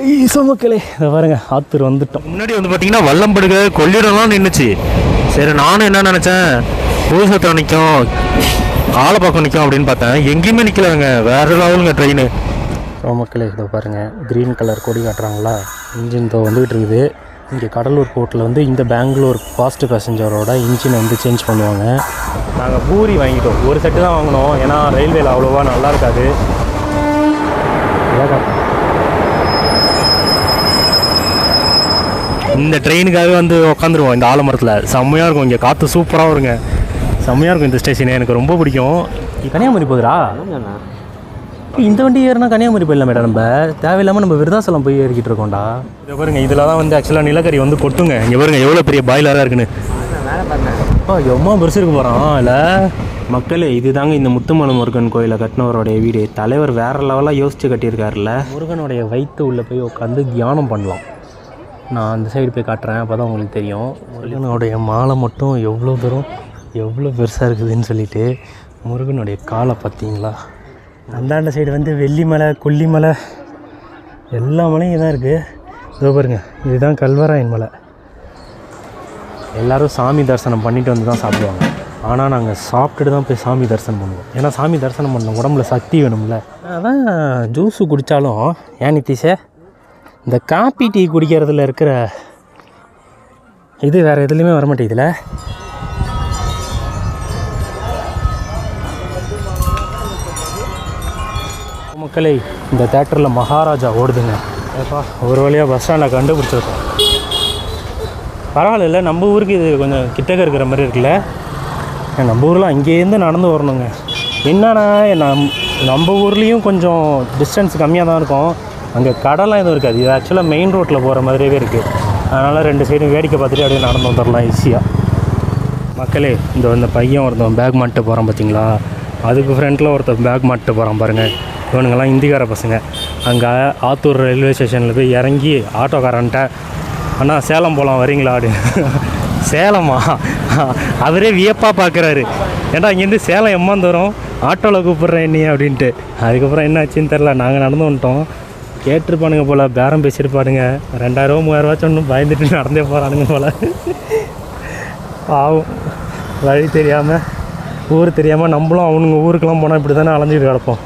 மக்களே இதை பாருங்க ஆத்தூர் வந்துட்டோம். முன்னாடி வந்து பார்த்தீங்கன்னா வல்லம்படுக கொள்ளிடம்லாம் நின்றுச்சு சரி நானும் என்ன நினச்சேன்? பூசத்தை நிற்கும் ஆலப்பாக்கம் நிற்கும் அப்படின்னு பார்த்தேன். எங்கேயுமே நிற்கலங்க வேற லெவலுங்க ட்ரெயின் ஸோ மக்களே இதை பாருங்கள் க்ரீன் கலர் கொடி காட்டுறாங்களா? இன்ஜின் இப்போ வந்துகிட்டு இருக்குது. இங்கே கடலூர் போர்ட்டில் வந்து இந்த பெங்களூர் ஃபாஸ்ட் பேசஞ்சரோட இன்ஜினை வந்து சேஞ்ச் பண்ணுவாங்க. நாங்கள் பூரி வாங்கிட்டோம். ஒரு செட்டு தான் வாங்கினோம். ஏன்னா ரயில்வேல அவ்வளோவா நல்லா இருக்காது இதான் காட்டுறேன். இந்த ட்ரெயினுக்காகவே வந்து உட்காந்துருவோம் இந்த ஆலமரத்தில். செம்மையாக இருக்கும் இங்கே. காற்று சூப்பராக வருங்க. செம்மையாக இருக்கும் இந்த ஸ்டேஷனு எனக்கு ரொம்ப பிடிக்கும். கன்னியாகுமரி போகுதுரா இப்போ இந்த வண்டி ஏறினா கன்னியாகுமரி போயிடலாம் மேடம் நம்ம. தேவையில்லாமல் நம்ம விருதாசலம் போய் ஏறிக்கிட்டு இருக்கோம்டா. இதை பாருங்க இதில் தான் வந்து ஆக்சுவலாக நிலக்கரி வந்து கொட்டுங்க. இங்கே பாருங்க எவ்வளோ பெரிய பாய்லராக இருக்குன்னு. அப்பா எம்மா பெருசு இருக்கு போகிறான் இல்லை? மக்களே இதுதாங்க இந்த முத்துமலை முருகன் கோயிலை கட்டினவருடைய வீடு. தலைவர் வேற லெவலாக யோசிச்சு கட்டியிருக்காருல்ல. முருகனுடைய வயிற்று உள்ளே போய் உட்காந்து தியானம் பண்ணலாம். நான் அந்த சைடு போய் காட்டுறேன் அப்போ தான் உங்களுக்கு தெரியும். முருகனுடைய மாலை மட்டும் எவ்வளோ தூரம் எவ்வளோ பெருசாக இருக்குதுன்னு சொல்லிட்டு முருகனுடைய காலை பார்த்தீங்களா? அந்தாண்ட சைடு வந்து வெள்ளிமலை கொல்லிமலை எல்லா மலையும் தான் இருக்குது இதோ பாருங்க இதுதான் கல்வராயன் மலை. எல்லாரும் சாமி தரிசனம் பண்ணிட்டு வந்து தான் சாப்பிடுவாங்க. ஆனால் நாங்கள் சாப்பிட்டுட்டு தான் போய் சாமி தரிசனம் பண்ணுவோம். ஏன்னா சாமி தரிசனம் பண்ண உடம்புல சக்தி வேணும்ல. அதான் ஜூஸு குடித்தாலும் ஏன் நித்திஷே? இந்த காப்பி டீ குடிக்கிறதுல இருக்கிற இது வேறு எதுலேயுமே வர மக்களை இந்த தேட்டரில் மகாராஜா ஓடுதுங்க. ஏப்பா ஒரு வழியாக பஸ் ஸ்டாண்டில் கண்டுபிடிச்சிருக்கோம். பரவாயில்ல நம்ம ஊருக்கு இது கொஞ்சம் கிட்டக்க இருக்கிற மாதிரி இருக்குல்ல? நம்ம ஊரில் அங்கேருந்து நடந்து வரணுங்க. என்னன்னா நம் நம்ம ஊர்லேயும் கொஞ்சம் டிஸ்டன்ஸ் கம்மியாக தான் இருக்கும். அங்கே கடலாம் எதுவும் இருக்காது. இது ஆக்சுவலாக மெயின் ரோட்டில் போகிற மாதிரியே இருக்குது அதனால் ரெண்டு சைடும் வேடிக்கை பார்த்துட்டு அப்படியே நடந்து வந்துடலாம் ஈஸியாக மக்களே இந்த இந்த பையன் ஒருத்தன் பேக் மாட்டு போகிறான் பார்த்தீங்களா அதுக்கு ஃப்ரண்ட்டில் ஒருத்தன் பேக் மாட்டு போகிறான் பாருங்கள் இவனுங்கெல்லாம் இந்திக்கார பசங்க. அங்கே ஆத்தூர் ரயில்வே ஸ்டேஷனில் போய் இறங்கி ஆட்டோக்காரன்ட்ட அண்ணா சேலம் போகலாம் வரீங்களா? அப்படின்னு சேலமா? அவரே வியப்பாக பார்க்குறாரு ஏன்டா இங்கேருந்து சேலம் எம்மாந்து வரும் ஆட்டோவில் கூப்பிட்றேன் நீ அப்படின்ட்டு. அதுக்கப்புறம் என்ன ஆச்சுன்னு தெரில நாங்கள் நடந்து வந்துட்டோம். கேட்டிருப்பானுங்க போல் பேரம் பேசியிருப்பானுங்க. ரெண்டாயிரரூவா மூவாயிரரூவா ஒன்றும் பயந்துட்டு நடந்தே போகிறானுங்க போல். பாவம். வழி தெரியாமல் ஊர் தெரியாமல் நம்மளும் அவனுங்க ஊருக்கெல்லாம் போனால் இப்படி தானே அலைஞ்சிட்டு கிடப்போம்.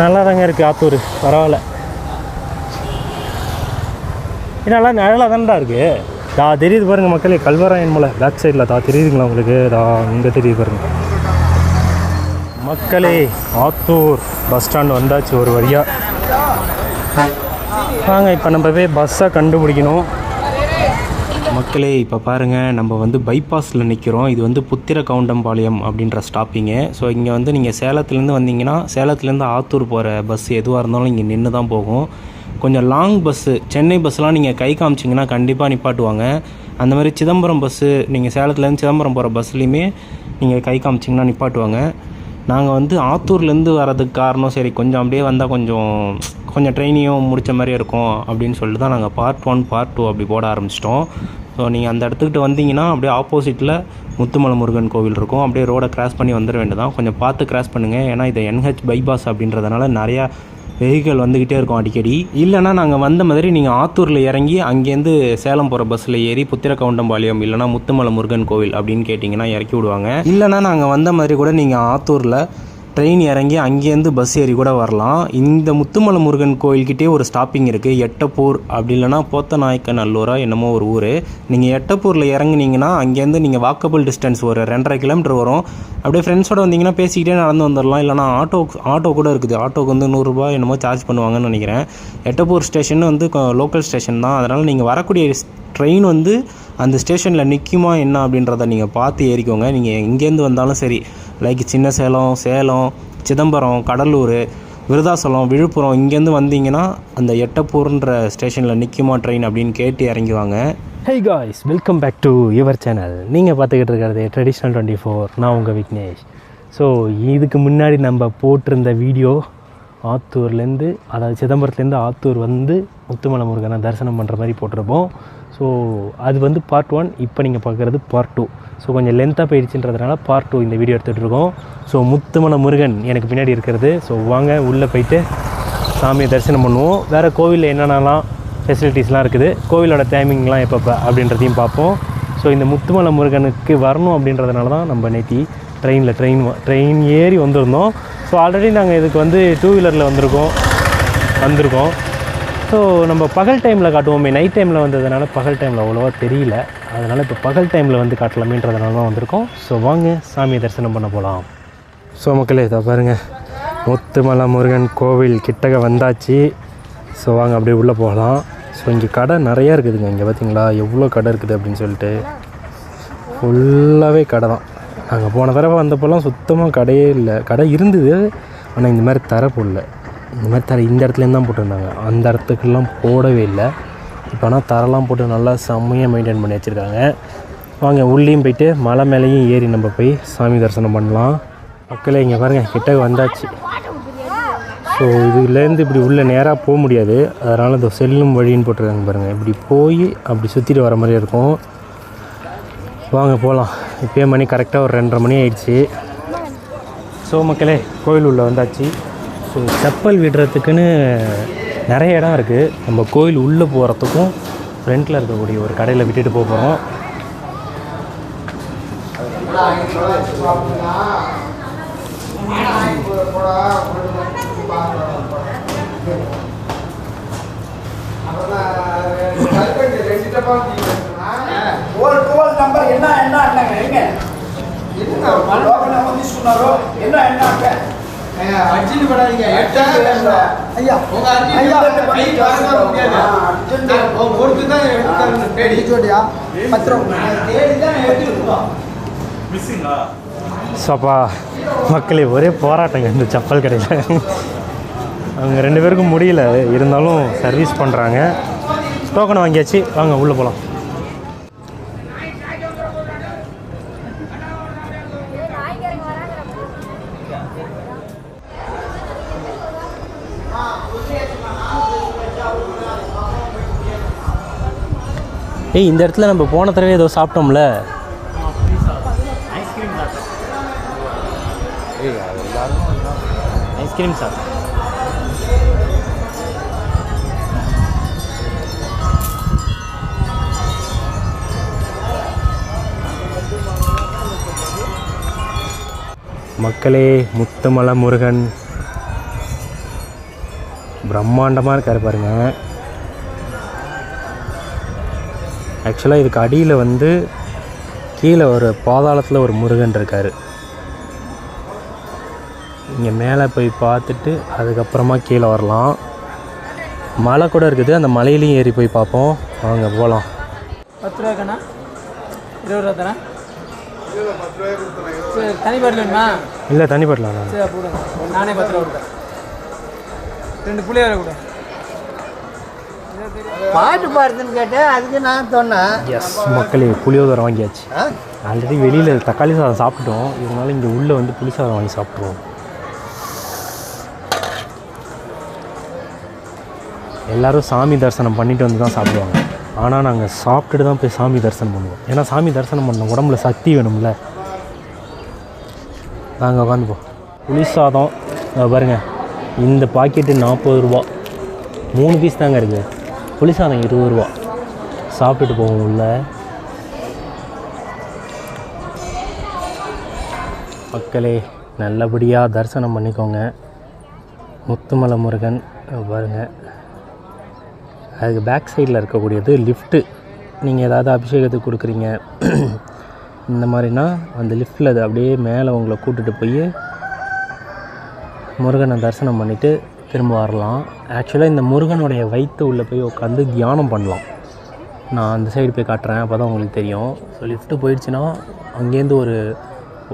நல்லா தாங்க இருக்குது ஆத்தூர். பரவாயில்ல. இது நல்லா நிழலாக தான்டா இருக்குது தா தெரியுது பாருங்கள் மக்களே கல்வராயன் மலை. பேக் சைடில் தா தெரியுதுங்களா உங்களுக்கு? தா இங்கே தெரியுது பாருங்க. மக்களே ஆத்தூர் பஸ் ஸ்டாண்ட் வந்தாச்சு ஒரு வழியாக வாங்க இப்போ நம்ம போய் பஸ்ஸை கண்டுபிடிக்கணும். மக்களே இப்போ பாருங்கள் நம்ம வந்து பைபாஸில் நிற்கிறோம் இது வந்து புத்திர கவுண்டம்பாளையம் அப்படின்ற ஸ்டாப்பிங்கு ஸோ இங்கே வந்து நீங்கள் சேலத்துலேருந்து வந்தீங்கன்னா சேலத்துலேருந்து ஆத்தூர் போகிற பஸ் எதுவாக இருந்தாலும் இங்கே நின்று தான் போகும். கொஞ்சம் லாங் பஸ்ஸு சென்னை பஸ்லாம் நீங்கள் கை காமிச்சிங்கன்னா கண்டிப்பாக நிப்பாட்டுவாங்க. அந்த மாதிரி சிதம்பரம் பஸ்ஸு நீங்கள் சேலத்துலேருந்து சிதம்பரம் போகிற பஸ்லேயுமே நீங்கள் கை காமிச்சிங்கன்னா நிப்பாட்டுவாங்க. நாங்கள் வந்து ஆத்தூர்லேருந்து வரதுக்கு காரணம் சரி கொஞ்சம் அப்படியே வந்தால் கொஞ்சம் கொஞ்சம் ட்ரெயினையும் முடித்த மாதிரி இருக்கும் அப்படின்னு சொல்லிட்டு தான் நாங்கள் பார்ட் ஒன் பார்ட் டூ அப்படி போட ஆரம்பிச்சிட்டோம். ஸோ நீங்கள் அந்த இடத்துக்கிட்ட வந்தீங்கன்னா அப்படியே ஆப்போசிட்டில் முத்துமலை முருகன் கோவில் இருக்கும். அப்படியே ரோடை கிராஸ் பண்ணி வந்துட வேண்டியதான் கொஞ்சம் பார்த்து கிராஸ் பண்ணுங்கள் ஏன்னா இது என்ஹெச் பைபாஸ் அப்படின்றதுனால நிறையா வெஹிக்கிள் வந்துக்கிட்டே இருக்கும் அடிக்கடி. இல்லைனா நாங்கள் வந்த மாதிரி நீங்கள் ஆத்தூரில் இறங்கி அங்கேருந்து சேலம் போகிற பஸ்ஸில் ஏறி புத்திர கவுண்டம்பாளையம் இல்லைனா முத்துமலை முருகன் கோவில் அப்படின்னு கேட்டிங்கன்னா இறக்கி விடுவாங்க. இல்லைனா நாங்கள் வந்த மாதிரி கூட நீங்கள் ஆத்தூரில் ட்ரெயின் இறங்கி அங்கேருந்து பஸ் ஏறி கூட வரலாம். இந்த முத்துமலை முருகன் கோயில்கிட்டே ஒரு ஸ்டாப்பிங் இருக்குது எட்டப்பூர் அப்படி இல்லைனா போத்தநாயக்க நல்லூரா என்னமோ ஒரு ஊர். நீங்கள் எட்டப்பூரில் இறங்குனீங்கன்னா அங்கேருந்து நீங்கள் வாக்கபிள் டிஸ்டன்ஸ் ஒரு ரெண்டரை கிலோமீட்டர் வரும். அப்படியே ஃப்ரெண்ட்ஸோட வந்தீங்கன்னா பேசிக்கிட்டே நடந்து வந்துடலாம் இல்லைனா ஆட்டோ ஆட்டோ கூட இருக்குது. ஆட்டோக்கு வந்து நூறுரூபா என்னமோ சார்ஜ் பண்ணுவாங்கன்னு நினைக்கிறேன். எட்டப்பூர் ஸ்டேஷன் வந்து லோக்கல் ஸ்டேஷன் தான். அதனால் நீங்கள் வரக்கூடிய ட்ரெயின் வந்து அந்த ஸ்டேஷனில் நிற்குமா என்ன அப்படின்றத நீங்கள் பார்த்து ஏறிக்கோங்க. நீங்கள் எங்கேருந்து வந்தாலும் சரி லைக் சின்ன சேலம் சேலம் சிதம்பரம் கடலூர் விருதாசலம் விழுப்புரம் இங்கேருந்து வந்தீங்கன்னா அந்த எட்டப்பூர்ன்ற ஸ்டேஷனில் நிற்குமா ட்ரெயின் அப்படின்னு கேட்டு இறங்குவாங்க. Hi guys welcome back to your channel நீங்கள் பார்த்துக்கிட்டு இருக்கிறது ட்ரெடிஷ்னல் டுவெண்ட்டி ஃபோர் நான் உங்கள் விக்னேஷ். ஸோ இதுக்கு முன்னாடி நம்ம போட்டிருந்த வீடியோ ஆத்தூர்லேருந்து அதாவது சிதம்பரத்துலேருந்து ஆத்தூர் வந்து முத்துமலை முருகனை தரிசனம் பண்ணுற மாதிரி போட்டிருப்போம். ஸோ அது வந்து பார்ட் ஒன் இப்போ நீங்கள் பார்க்குறது பார்ட் டூ ஸோ கொஞ்சம் லென்த்தாக போயிடுச்சுன்றதுனால பார்ட் டூ இந்த வீடியோ எடுத்துகிட்ருக்கோம் ஸோ முத்துமலை முருகன் எனக்கு பின்னாடி இருக்கிறது. ஸோ வாங்க உள்ளே போயிட்டு சாமியை தரிசனம் பண்ணுவோம். வேறு கோவிலில் என்னென்னலாம் ஃபெசிலிட்டிஸ்லாம் இருக்குது? கோவிலோட டைமிங்லாம் எப்பப்போ அப்படின்றதையும் பார்ப்போம். ஸோ இந்த முத்துமலை முருகனுக்கு வரணும் அப்படின்றதுனால தான் நம்ம நேத்தி ட்ரெயினில் ட்ரெயின் ட்ரெயின் ஏறி வந்திருந்தோம். ஸோ ஆல்ரெடி நாங்கள் இதுக்கு வந்து டூ வீலரில் வந்திருக்கோம். வந்திருக்கோம். ஸோ நம்ம பகல் டைமில் காட்டுவோமே நைட் டைமில் வந்ததுனால பகல் டைமில் அவ்வளோவா தெரியல. அதனால் இப்போ பகல் டைமில் வந்து காட்டலாமேன்றதுனால தான் வந்திருக்கோம். ஸோ வாங்க சாமியை தரிசனம் பண்ண போகலாம் ஸோ மக்களே இதை பாருங்கள் முத்துமலை முருகன் கோவில் கிட்டக வந்தாச்சு. ஸோ வாங்க அப்படியே உள்ளே போகலாம். ஸோ இங்கே கடை நிறையா இருக்குதுங்க. இங்கே பார்த்தீங்களா எவ்வளோ கடை இருக்குது அப்படின்னு சொல்லிட்டு. ஃபுல்லாகவே கடை தான். நாங்கள் போன தடவை வந்தப்போலாம் சுத்தமாக கடையே இல்லை. கடை இருந்தது ஆனால் இந்த மாதிரி தரப்பு இல்லை இந்த மாதிரி தர இந்த இடத்துலேருந்து தான் போட்டிருந்தாங்க. அந்த இடத்துக்கெல்லாம் போடவே இல்லை. இப்போ ஆனால் தரெல்லாம் போட்டு நல்லா செம்மையாக மெயின்டைன் பண்ணி வச்சுருக்காங்க. வாங்க உள்ளேயும் போயிட்டு மலை மேலேயும் ஏறி நம்ம போய் சாமி தரிசனம் பண்ணலாம். மக்களே இங்கே பாருங்கள் கிட்டக்க வந்தாச்சு. ஸோ இதுலேருந்து இப்படி உள்ளே நேராக போக முடியாது. அதனால் இந்த செல்லும் வழின்னு போட்டிருக்காங்க பாருங்கள் இப்படி போய் அப்படி சுற்றிட்டு வர மாதிரி இருக்கும். வாங்க போகலாம். இப்போயே மணி கரெக்டாக ஒரு ரெண்டரை மணி ஆயிடுச்சு. ஸோ மக்களே கோயில் உள்ளே வந்தாச்சு. ஸோ செப்பல் விடுறதுக்குன்னு நிறைய இடம் இருக்குது நம்ம கோயில் உள்ளே போகிறதுக்கும் ஃப்ரண்ட்டில் இருக்கக்கூடிய ஒரு கடையில் விட்டுட்டு போக போகிறோம் என்ன என்ன என்ன என்ன என்ன அர்ஜென்ட் படாதீங்க. ஐயா உங்க அர்ஜென்ட் கை வாங்க முடியாது. உங்க பொறுத்து தான் எடுத்துக்காரங்க தேடி. ஜோடியா பத்திரம். தேடி தான் எடுத்துருக்கோம் சப்பா மக்களே ஒரே போராட்டங்க இந்த செப்பல் கடையில். அவங்க ரெண்டு பேருக்கும் முடியல. இருந்தாலும் சர்வீஸ் பண்ணுறாங்க டோக்கனை வாங்கியாச்சு. வாங்க உள்ளே போகலாம் ஏய் இந்த இடத்துல நம்ம போன தடவை ஏதோ சாப்பிட்டோம்ல. ஐஸ்கிரீம் சார் மக்களே முத்துமலை முருகன் பிரம்மாண்டமாக இருக்கார் பாருங்க. ஆக்சுவலாக இதுக்கு அடியில் வந்து கீழே ஒரு பாதாளத்தில் ஒரு முருகன் இருக்கார். இங்கே மேலே போய் பார்த்துட்டு அதுக்கப்புறமா கீழே வரலாம். மலை கூட இருக்குது. அந்த மலையிலையும் ஏறி போய் பார்ப்போம். வாங்க போகலாம் பத்து ரூபா கண்ணா இருபது ரூபா சரி தனி பாட்டில் வேணுமா? இல்லை தண்ணி பட்டலாம் நான் சரி பத்து ரூபா கொடுத்தேன் ரெண்டு புளியோர கூட பாட்டு பாடுறதுன்னு கேட்டேன். அதுக்கு நான் சொன்னேன். எஸ் மக்களே புளியோதரை வாங்கியாச்சு. ஆல்ரெடி வெளியில் தக்காளி சாதம் சாப்பிட்டோம். இதனால இங்கே உள்ளே வந்து புளி சாதம் வாங்கி சாப்பிட்ருவோம் எல்லாரும் சாமி தரிசனம் பண்ணிட்டு வந்து தான் சாப்பிடுவாங்க. ஆனால் நாங்கள் சாப்பிட்டுட்டு தான் போய் சாமி தரிசனம் பண்ணுவோம். ஏன்னா சாமி தரிசனம் பண்ண உடம்புல சக்தி வேணும்ல. நாங்கள் உட்காந்துப்போம் புளி சாதம் இங்க பாருங்க. இந்த பாக்கெட்டு நாற்பது ரூபா. மூணு பீஸ் தாங்க இருக்குது புளிசாதம் இருபது ரூபா. சாப்பிட்டுட்டு போவோம் உள்ள. மக்களே நல்லபடியாக தரிசனம் பண்ணிக்கோங்க. முத்துமலை முருகன் பாருங்கள் பாருங்க. அதுக்கு பேக் சைடில் இருக்கக்கூடியது லிஃப்ட்டு நீங்கள் ஏதாவது அபிஷேகத்துக்கு கொடுக்குறீங்க. இந்த மாதிரினா அந்த லிஃப்ட்டில் அது அப்படியே மேலே உங்களை கூட்டிகிட்டு போய் முருகனை தரிசனம் பண்ணிவிட்டு திரும்ப வரலாம். ஆக்சுவலாக இந்த முருகனுடைய வயிற்று உள்ளே போய் உட்காந்து தியானம் பண்ணலாம். நான் அந்த சைடு போய் காட்டுறேன் அப்போ தான் உங்களுக்கு தெரியும். ஸோ லிஃப்ட்டு போயிடுச்சுன்னா அங்கேருந்து ஒரு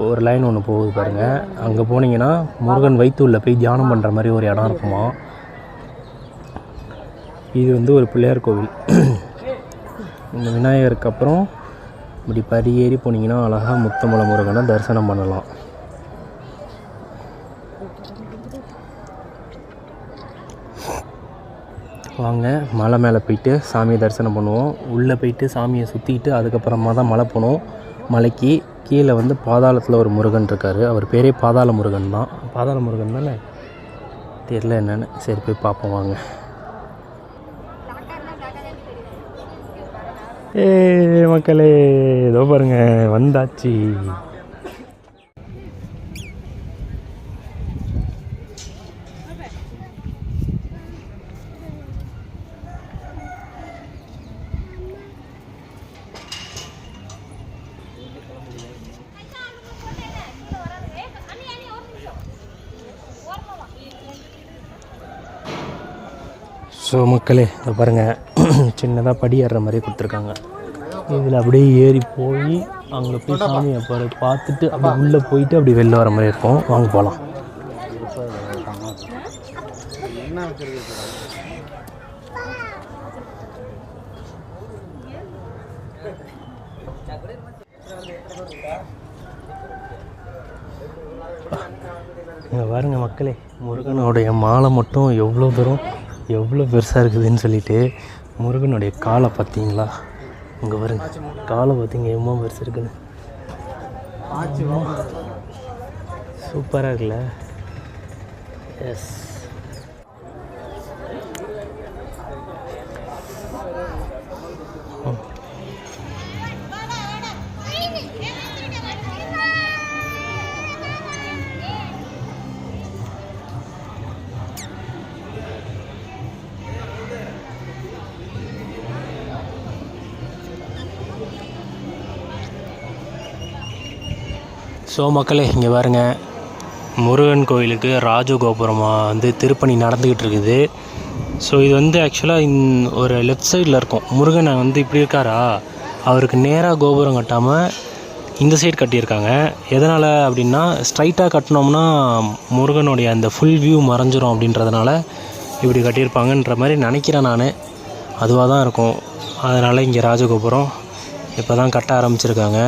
ஒரு லைன் ஒன்று போகுது பாருங்கள் அங்கே போனீங்கன்னா முருகன் வயிற்று உள்ளே போய் தியானம் பண்ணுற மாதிரி ஒரு இடம் இருக்குமா? இது வந்து ஒரு பிள்ளையார் கோவில். இந்த விநாயகருக்கு அப்புறம் இப்படி படி ஏறி போனீங்கன்னா அழகாக முத்தமலை முருகனை தரிசனம் பண்ணலாம். வாங்க மலை மேலே போயிட்டு சாமியை தரிசனம் பண்ணுவோம். உள்ளே போயிட்டு சாமியை சுற்றிக்கிட்டு அதுக்கப்புறமா தான் மலை போனோம். மலைக்கு கீழே வந்து பாதாளத்தில் ஒரு முருகன் இருக்கார். அவர் பேரே பாதாள முருகன் தான். பாதாள முருகன் தானே? தெரில என்னன்னு. சரி போய் பார்ப்போம் வாங்க. ஏ மக்களே ஏதோ பாருங்க வந்தாச்சு ஸோ மக்களே இதை பாருங்கள் சின்னதாக படி ஏறுற மாதிரி கொடுத்துருக்காங்க. இதில் அப்படியே ஏறி போய் அங்கே போய் சாமியை பாரு பார்த்துட்டு அப்படி உள்ளே போயிட்டு அப்படி வெளில வர மாதிரி இருக்கும். வாங்க போகலாம் இங்கே பாருங்கள் மக்களே முருகனுடைய மாலை மட்டும் எவ்வளோ தூரம் எவ்வளோ பெருசாக இருக்குதுன்னு சொல்லிட்டு முருகனுடைய காலை பார்த்தீங்களா? இங்கே பாருங்க. காலை பார்த்தீங்க எவ்வளோ பெருசு இருக்குன்னு. சூப்பராக இருக்குல்ல? எஸ் ஸோ மக்களே இங்கே பாருங்க. முருகன் கோயிலுக்கு ராஜகோபுரமாக வந்து திருப்பணி நடந்துக்கிட்டு இருக்குது. ஸோ இது வந்து ஆக்சுவலாக இந் ஒரு லெஃப்ட் சைடில் இருக்கும். முருகனை வந்து இப்படி இருக்காரா? அவருக்கு நேராக கோபுரம் கட்டாமல் இந்த சைடு கட்டியிருக்காங்க. எதனால் அப்படின்னா ஸ்ட்ரைட்டாக கட்டினோம்னா முருகனுடைய அந்த ஃபுல் வியூ மறைஞ்சிரும் அப்படின்றதுனால இப்படி கட்டியிருப்பாங்கன்ற மாதிரி நினைக்கிறேன் நான். அதுவாக தான் இருக்கும். அதனால் இங்கே ராஜகோபுரம் இப்போ தான் கட்ட ஆரம்பிச்சிருக்காங்க.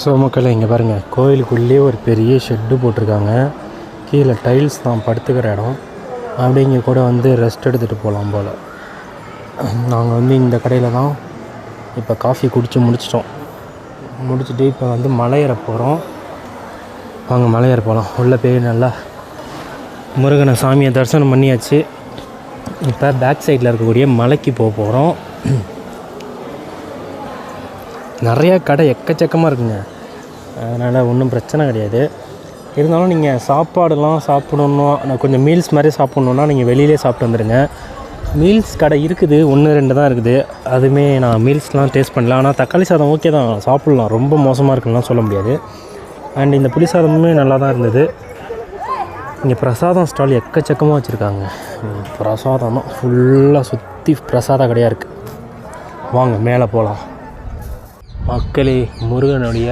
ஸோ மக்களை இங்கே பாருங்கள் கோயிலுக்குள்ளேயே ஒரு பெரிய ஷெட்டு போட்டிருக்காங்க. கீழே டைல்ஸ் தான் படுத்துக்கிற இடம். அப்படியே இங்கே கூட வந்து ரெஸ்ட் எடுத்துகிட்டு போகலாம் போல். நாங்கள் வந்து இந்த கடையில் தான் இப்போ காஃபி குடித்து முடிச்சிட்டோம். முடிச்சுட்டு இப்போ வந்து மலையேற போகிறோம் வாங்க மலையேற போகலாம் உள்ளே போய் நல்லா முருகனை சாமியை தரிசனம் பண்ணியாச்சு. இப்போ பேக் சைடில் இருக்கக்கூடிய மலைக்கு போக போகிறோம் நிறையா கடை எக்கச்சக்கமாக இருக்குங்க. அதனால் ஒன்றும் பிரச்சனை கிடையாது. இருந்தாலும் நீங்கள் சாப்பாடுலாம் சாப்பிடணும் கொஞ்சம் மீல்ஸ் மாதிரி சாப்பிட்ணுன்னா நீங்கள் வெளியிலே சாப்பிட்டு வந்துடுங்க மீல்ஸ் கடை இருக்குது ஒன்று ரெண்டு தான் இருக்குது. அதுவுமே நான் மீல்ஸ்லாம் டேஸ்ட் பண்ணல. ஆனால் தக்காளி சாதம் ஓகே தான். சாப்பிட்லாம். ரொம்ப மோசமாக இருக்குன்னுலாம் சொல்ல முடியாது. அண்ட் இந்த புளி சாதமுமே நல்லா தான் இருந்தது. இங்கே பிரசாதம் ஸ்டால் எக்கச்சக்கமாக வச்சுருக்காங்க. பிரசாதம் தான் ஃபுல்லாக சுற்றி பிரசாத கடையாக இருக்குது வாங்க மேலே போகலாம் மக்களே முருகனுடைய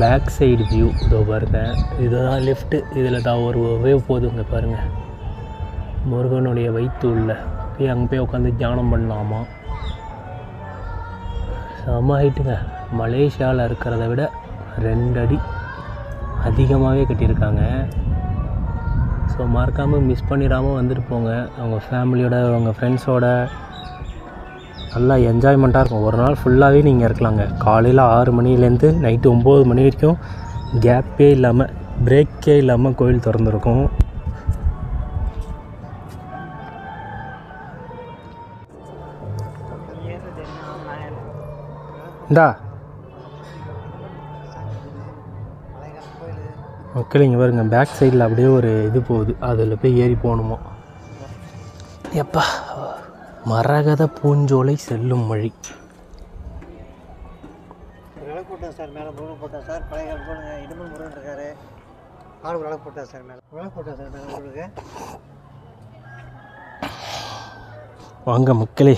பேக் சைடு வியூ இதோ பாருங்க. இதுதான் லெஃப்ட்டு இதில் தான் ஒரு வேவ் போதுங்க பாருங்கள் முருகனுடைய வயிற்று உள்ள. போய் அங்கே போய் உட்காந்து தியானம் பண்ணலாமா? செம்ம ஹைட்டுங்க மலேசியாவில் இருக்கிறத விட ரெண்டு அடி அதிகமாகவே கட்டியிருக்காங்க. ஸோ மறக்காமல் மிஸ் பண்ணிடாமல் வந்துட்டு போங்க. அவங்க ஃபேமிலியோட அவங்க ஃப்ரெண்ட்ஸோட நல்லா என்ஜாய்மெண்ட்டாக இருக்கும். ஒரு நாள் ஃபுல்லாகவே நீங்கள் இருக்கலாங்க. காலையில் ஆறு மணிலேருந்து நைட்டு ஒம்பது மணி வரைக்கும் கேப்பே இல்லாமல் பிரேக்கே இல்லாமல் கோயில் திறந்துருக்கும். இந்தா. ஓகே இங்கே பாருங்க. பேக் சைடில் அப்படியே ஒரு இது போகுது. அதில் போய் ஏறி போகணுமோ? எப்பா. மரகத பூஞ்சோலை செல்லும் வழி. போட்டேன் சார் மேலே முருகன் போட்டேன் சார் பழைய போடுங்க. இடுமல் முருகன் இருக்காரு. ஆள் விளக்கு போட்டேன் சார் மேலே. விளக்கு போட்டேன் சார் மேலே முருகன். வாங்க மக்களே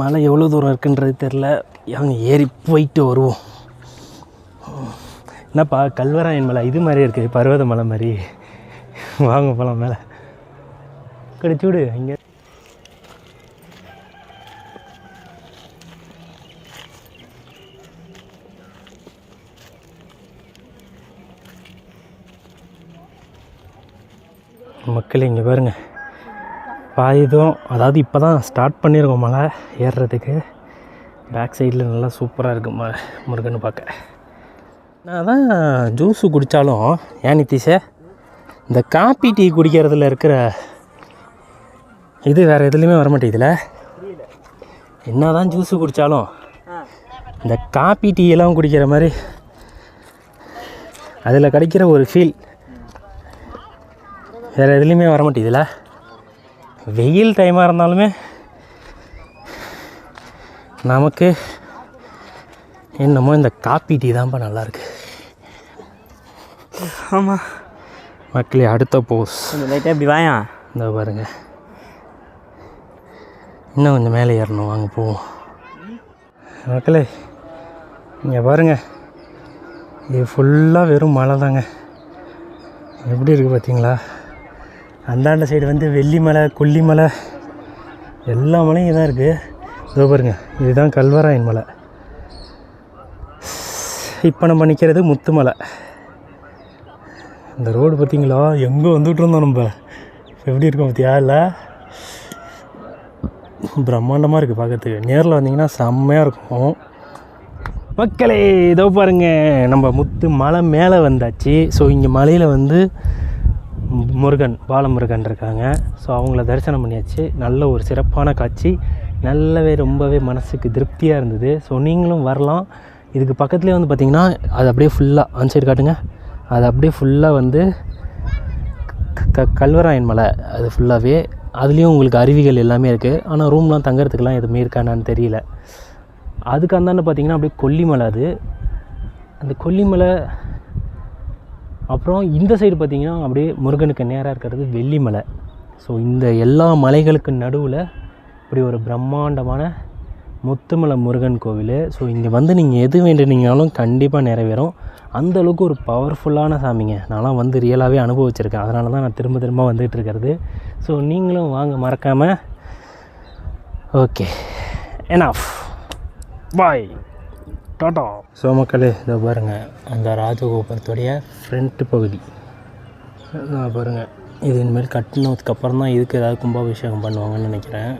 மலை எவ்வளோ தூரம் இருக்குன்றது தெரில வாங்க ஏறி போயிட்டு வருவோம். என்னப்பா கல்வராயன் மலை இது மாதிரி இருக்குது பர்வத மலை மாதிரி. வாங்க போகலாம் மேலே. கிடைச்சி விடு இங்கே. மக்கள் இங்கே பாருங்க. பாயுதும் அதாவது இப்போ தான் ஸ்டார்ட் பண்ணியிருக்கோம் மலை ஏறுறதுக்கு பேக் சைடில் நல்லா சூப்பராக இருக்குது ம முருகன் பார்க்க. நான் தான் ஜூஸு குடித்தாலும் ஏன் நித்திஷே? இந்த காப்பி டீ குடிக்கிறதுல இருக்கிற இது வேறு எதுலேயுமே வர மாட்டேங்குதுல என்ன தான் ஜூஸு குடித்தாலும் இந்த காப்பி டீ எல்லாம் குடிக்கிற மாதிரி அதில் கிடைக்கிற ஒரு ஃபீல் வேறு எதுலேயுமே வர மாட்டேங்குதுல வெயில் டைமாக இருந்தாலுமே நமக்கு என்னமோ இந்த காப்பி டீ தான்ப்பா நல்லாயிருக்கு ஆமாம் மக்களே அடுத்த போஸ் கொஞ்சம் லைட்டாக இப்படி வாயா? இந்த பாருங்க. இன்னும் கொஞ்சம் மேலே ஏறணும். வாங்க போவோம். மக்களே இங்கே பாருங்க. இது ஃபுல்லாக வெறும் மலை தாங்க எப்படி இருக்குது பார்த்தீங்களா அந்தாண்ட சைடு வந்து வெள்ளிமலை கொல்லிமலை எல்லா மலையும் தான் இருக்குது இதோ பாருங்க இதுதான் கல்வராயன் மலை. இப்போ நம்ம நிற்கிறது முத்துமலை இந்த ரோடு பார்த்திங்களா எங்கே வந்துட்டு இருந்தோம் நம்ம? எப்படி இருக்கோம் பார்த்தியா இல்லை? பிரம்மாண்டமாக இருக்குது பார்க்கறதுக்கு நேரில் வந்தீங்கன்னா செம்மையாக இருக்கும். மக்களே இதோ பாருங்க நம்ம முத்து மலை மேலே வந்தாச்சு. ஸோ இங்கே மலையில் வந்து முருகன் பாலமுருகன் இருக்காங்க. ஸோ அவங்கள தரிசனம் பண்ணியாச்சு. நல்ல ஒரு சிறப்பான காட்சி. நல்லாவே ரொம்பவே மனசுக்கு திருப்தியாக இருந்தது. ஸோ நீங்களும் வரலாம். இதுக்கு பக்கத்துலேயே வந்து பார்த்திங்கன்னா அது அப்படியே ஃபுல்லாக அந்த சைடு காட்டுங்க. அது அப்படியே ஃபுல்லாக வந்து க கல்வராயன் மலை. அது ஃபுல்லாகவே அதுலேயும் உங்களுக்கு அருவிகள் எல்லாமே இருக்குது ஆனால் ரூம்லாம் தங்குறதுக்கெலாம் எதுவுமே இருக்கானான்னு தெரியல. அதுக்கு அந்தாண்ட பார்த்திங்கன்னா அப்படியே கொல்லிமலை அது. அந்த கொல்லிமலை அப்புறம் இந்த சைடு பார்த்திங்கன்னா அப்படியே முருகனுக்கு நேராக இருக்கிறது வெள்ளிமலை. ஸோ இந்த எல்லா மலைகளுக்கு நடுவில் இப்படி ஒரு பிரம்மாண்டமான முத்துமலை முருகன் கோவில். ஸோ இங்கே வந்து நீங்கள் எது வேண்டினீங்கனாலும் கண்டிப்பாக நிறைவேறும். அந்த அளவுக்கு ஒரு பவர்ஃபுல்லான சாமிங்க. நான்லாம் வந்து ரியலாகவே அனுபவிச்சிருக்கேன். அதனால தான் நான் திரும்ப திரும்ப வந்துகிட்டு இருக்கிறது. ஸோ நீங்களும் வாங்க மறக்காமல் okay enough bye tata so மக்களே இதை பாருங்கள் அந்த ராஜகோபுரத்துடைய ஃப்ரண்ட் பகுதி. நான் பாருங்கள் இது இனிமேல் கட்டினதுக்கப்புறம் தான் இதுக்கு ஏதாவது கும்பாபிஷேகம் பண்ணுவாங்கன்னு நினைக்கிறேன்.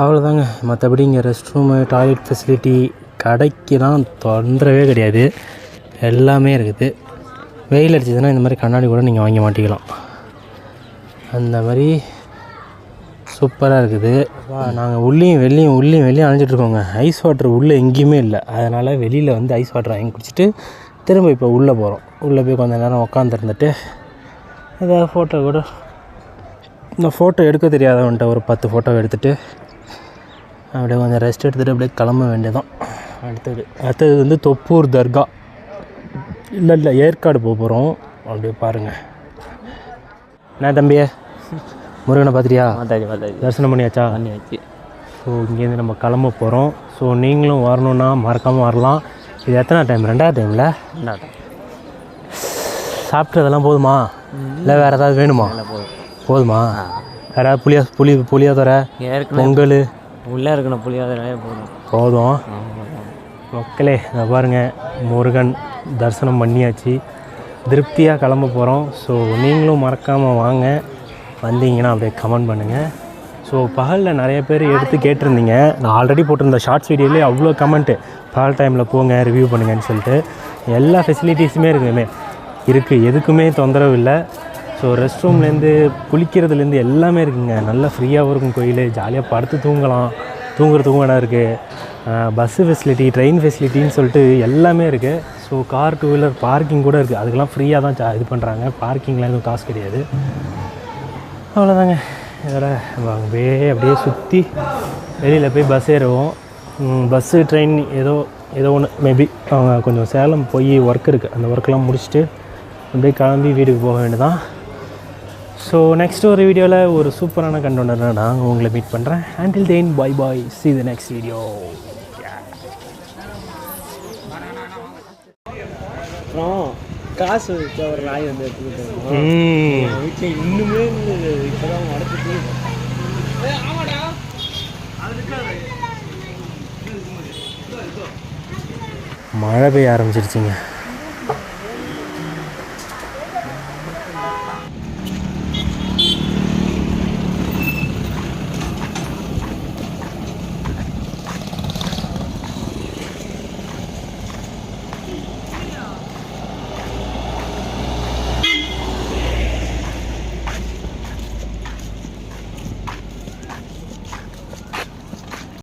அவ்வளோதாங்க மற்றபடி இங்கே ரெஸ்ட் ரூமு டாய்லெட் ஃபெசிலிட்டி கடைக்கெலாம் தொந்தரவே கிடையாது. எல்லாமே இருக்குது. வெயில் அடிச்சதுன்னா இந்த மாதிரி கண்ணாடி கூட நீங்கள் வாங்கி மாட்டிக்கலாம் அந்த மாதிரி சூப்பராக இருக்குது. நாங்கள் உள்ளேயும் வெளியும் உள்ளேயும் வெளியும் அணைஞ்சிட்ருக்கோங்க ஐஸ் வாட்டர் உள்ளே எங்கேயுமே இல்லை. அதனால் வெளியில் வந்து ஐஸ் வாட்டர் வாங்கி குடிச்சிட்டு திரும்ப இப்போ உள்ளே போகிறோம் உள்ளே போய் கொஞ்சம் நேரம் உட்காந்துருந்துட்டு ஏதாவது ஃபோட்டோ கூட. இந்த ஃபோட்டோ எடுக்க தெரியாதவன்ட்ட ஒரு பத்து ஃபோட்டோ எடுத்துகிட்டு அப்படியே கொஞ்சம் ரெஸ்ட் எடுத்துகிட்டு அப்படியே கிளம்ப வேண்டியதான் அடுத்தது அடுத்தது வந்து தொப்பூர் தர்கா. இல்லை இல்லை ஏற்காடு போக போகிறோம் அப்படியே பாருங்கள் என்ன தம்பியே? முருகனை பார்த்துட்டியா? மாதாஜி மாதாஜி தரிசனம் பண்ணியாச்சா? பண்ணி வச்சு ஸோ இங்கேருந்து நம்ம கிளம்ப போகிறோம் ஸோ நீங்களும் வரணுன்னா மறக்காமல் வரலாம். இது எத்தனை டைம் ரெண்டாவது டைமில் இந்தாட்டம் சாப்பிட்டதெல்லாம் போதுமா? இல்லை வேறு ஏதாவது வேணுமா? போதும். போதுமா? வேறு புளியா புளி புளியாதரை பொங்கல். உள்ளே இருக்கணும் புளியாதனாலே போதும். போதும். மக்களே பாருங்கள் முருகன் தரிசனம் பண்ணியாச்சு. திருப்தியாக கிளம்ப போகிறோம் ஸோ நீங்களும் மறக்காமல் வாங்க. வந்தீங்கன்னா அப்படியே கமெண்ட் பண்ணுங்கள் ஸோ பகலில் நிறைய பேர் எடுத்து கேட்டிருந்தீங்க. நான் ஆல்ரெடி போட்டிருந்த ஷார்ட்ஸ் வீடியோலேயே அவ்வளோ கமெண்ட்டு பகல் டைமில் போங்க ரிவ்யூ பண்ணுங்கன்னு சொல்லிட்டு. எல்லா ஃபெசிலிட்டிஸுமே இருக்குமே. இருக்குது எதுக்குமே தொந்தரவு இல்லை. ஸோ ரெஸ்ட் ரூம்லேருந்து குளிக்கிறதுலேருந்து எல்லாமே இருக்குங்க. நல்லா ஃப்ரீயாகவும் இருக்கும் கோயில். ஜாலியாக படுத்து தூங்கலாம். தூங்குறதுக்கும் இடம் இருக்குது பஸ்ஸு ஃபெசிலிட்டி ட்ரெயின் ஃபெசிலிட்டின்னு சொல்லிட்டு எல்லாமே இருக்குது so car two wheeler parking கூட இருக்குது அதுக்கெல்லாம் ஃப்ரீயாக தான் இது பண்ணுறாங்க பார்க்கிங்லாம் எதுவும் காசு கிடையாது. அவ்வளோதாங்க இதோட அப்படியே அப்படியே சுற்றி வெளியில் போய் பஸ் ஏறுவோம். பஸ்ஸு ட்ரெயின் ஏதோ ஏதோ ஒன்று மேபி அவங்க கொஞ்சம் சேலம் போய் ஒர்க் இருக்குது அந்த ஒர்க்கெலாம் முடிச்சுட்டு அப்படியே கிளம்பி வீட்டுக்கு போக வேண்டியதான் ஸோ நெக்ஸ்ட் ஒரு வீடியோவில் ஒரு சூப்பரான கண்டோனர் நான் உங்களை மீட் பண்ணுறேன் until then bye bye see the next video அப்புறம் காசு வச்ச ஒரு நாய் வந்து எடுத்துக்கிட்டு இன்னுமே இப்போதான் நடத்துட்டு மழை பெய்ய ஆரம்பிச்சிருச்சுங்க.